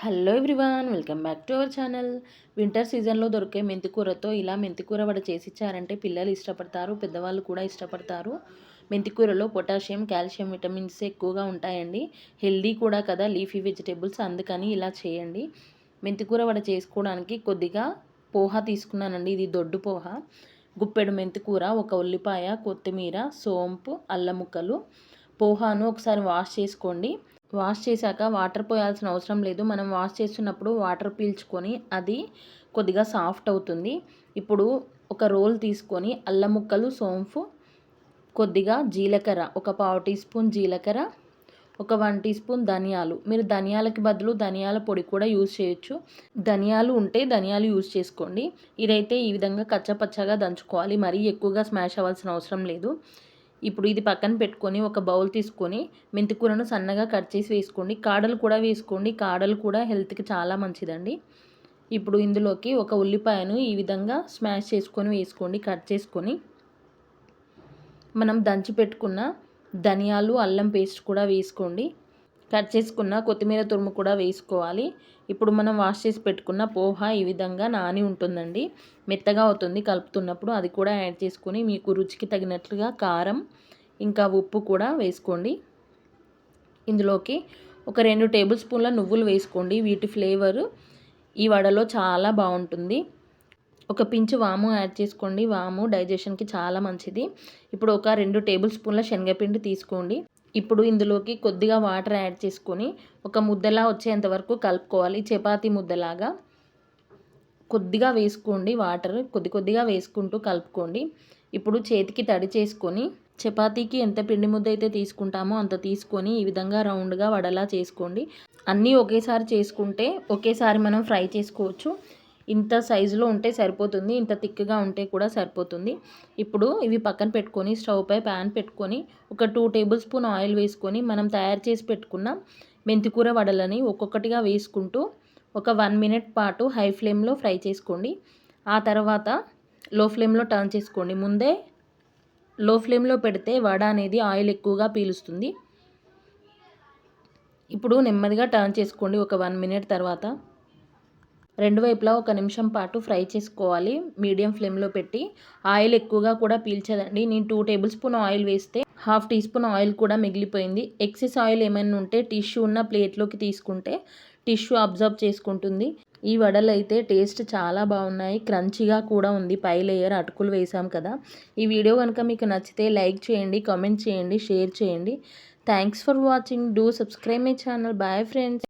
Hello everyone welcome back to our channel. Winter సీజన్లో దొరికే మెంతికూరతో ఇలా మెంతికూర వడ చేసి ఇచ్చారంటే పిల్లలు ఇష్టపడతారు పెద్దవాళ్ళు కూడా ఇష్టపడతారు. మెంతికూరలో పొటాషియం కాల్షియం విటమిన్స్ ఎక్కువగా ఉంటాయండి. హెల్దీ కూడా కదా లీఫీ వెజిటేబుల్స్ అందుకని ఇలా చేయండి. మెంతికూర వడ చేసుకోవడానికి కొద్దిగా పోహ తీసుకున్నానండి ఇది దొడ్డు పోహ. గుప్పెడు మెంతికూర ఒక ఉల్లిపాయ కొత్తిమీర సోంపు అల్లం ముక్కలు. పోహాను ఒకసారి వాష్ చేసుకోండి. వాష్ చేశాక వాటర్ పోయాల్సిన అవసరం లేదు. మనం వాష్ చేస్తున్నప్పుడు వాటర్ పీల్చుకొని అది కొద్దిగా సాఫ్ట్ అవుతుంది. ఇప్పుడు ఒక రోల్ తీసుకొని అల్లం ముక్కలు సోంపు కొద్దిగా జీలకర్ర ఒక పావు టీ స్పూన్ జీలకర్ర ఒక వన్ టీ స్పూన్ ధనియాలు. మీరు ధనియాలకి బదులు ధనియాల పొడి కూడా యూజ్ చేయొచ్చు. ధనియాలు ఉంటే ధనియాలు యూజ్ చేసుకోండి. ఇదైతే ఈ విధంగా కచ్చపచ్చగా దంచుకోవాలి. మరీ ఎక్కువగా స్మాష్ అవ్వాల్సిన అవసరం లేదు. ఇప్పుడు ఇది పక్కన పెట్టుకొని ఒక బౌల్ తీసుకొని మెంతికూరను సన్నగా కట్ చేసి వేసుకోండి. కాడలు కూడా వేసుకోండి. కాడలు కూడా హెల్త్కి చాలా మంచిదండి. ఇప్పుడు ఇందులోకి ఒక ఉల్లిపాయను ఈ విధంగా స్మాష్ చేసుకొని వేసుకోండి. కట్ చేసుకొని మనం దంచి పెట్టుకున్న ధనియాలు అల్లం పేస్ట్ కూడా వేసుకోండి. కట్ చేసుకున్న కొత్తిమీర తురుము కూడా వేసుకోవాలి. ఇప్పుడు మనం వాష్ చేసి పెట్టుకున్న పోహ ఈ విధంగా నాని ఉంటుందండి. మెత్తగా అవుతుంది కలుపుతున్నప్పుడు అది కూడా యాడ్ చేసుకొని మీకు రుచికి తగినట్లుగా కారం ఇంకా ఉప్పు కూడా వేసుకోండి. ఇందులోకి ఒక రెండు టేబుల్ స్పూన్ల నువ్వులు వేసుకోండి. వీటి ఫ్లేవరు ఈ వడలో చాలా బాగుంటుంది. ఒక పించు వాము యాడ్ చేసుకోండి. వాము డైజెషన్కి చాలా మంచిది. ఇప్పుడు ఒక రెండు టేబుల్ స్పూన్ల శనగపిండి తీసుకోండి. ఇప్పుడు ఇందులోకి కొద్దిగా వాటర్ యాడ్ చేసుకొని ఒక ముద్దలా వచ్చేంత వరకు కలుపుకోవాలి. చపాతీ ముద్దలాగా కొద్దిగా వేసుకోండి వాటర్ కొద్ది కొద్దిగా వేసుకుంటూ కలుపుకోండి. ఇప్పుడు చేతికి తడి చేసుకొని చపాతీకి ఎంత పిండి ముద్ద అయితే తీసుకుంటామో అంత తీసుకొని ఈ విధంగా రౌండ్గా వడలా చేసుకోండి. అన్నీ ఒకేసారి చేసుకుంటే ఒకేసారి మనం ఫ్రై చేసుకోవచ్చు. ఇంత సైజులో ఉంటే సరిపోతుంది ఇంత థిక్గా ఉంటే కూడా సరిపోతుంది. ఇప్పుడు ఇవి పక్కన పెట్టుకొని స్టవ్ పై ప్యాన్ పెట్టుకొని ఒక టూ టేబుల్ స్పూన్ ఆయిల్ వేసుకొని మనం తయారు చేసి పెట్టుకున్న మెంతికూర వడలని ఒక్కొక్కటిగా వేసుకుంటూ ఒక వన్ మినిట్ పాటు హై ఫ్లేమ్లో ఫ్రై చేసుకోండి. ఆ తర్వాత లో ఫ్లేమ్లో టర్న్ చేసుకోండి. ముందే లో ఫ్లేమ్లో పెడితే వడ అనేది ఆయిల్ ఎక్కువగా పీలుస్తుంది. ఇప్పుడు నెమ్మదిగా టర్న్ చేసుకోండి. ఒక వన్ మినిట్ తర్వాత రెండు వైపులా ఒక నిమిషం పాటు ఫ్రై చేసుకోవాలి. మీడియం ఫ్లేమ్లో పెట్టి ఆయిల్ ఎక్కువగా కూడా పీల్చదండి. నేను టూ టేబుల్ స్పూన్ ఆయిల్ వేస్తే హాఫ్ టీ స్పూన్ ఆయిల్ కూడా మిగిలిపోయింది. ఎక్సెస్ ఆయిల్ ఏమైనా ఉంటే టిష్యూ ఉన్న ప్లేట్లోకి తీసుకుంటే టిష్యూ అబ్జర్వ్ చేసుకుంటుంది. ఈ వడలు అయితే టేస్ట్ చాలా బాగున్నాయి. క్రంచీగా కూడా ఉంది. పై లేయర్ అటుకులు వేసాం కదా. ఈ వీడియో కనుక మీకు నచ్చితే లైక్ చేయండి కామెంట్ చేయండి షేర్ చేయండి. Thanks for watching. Do subscribe my channel. Bye friends.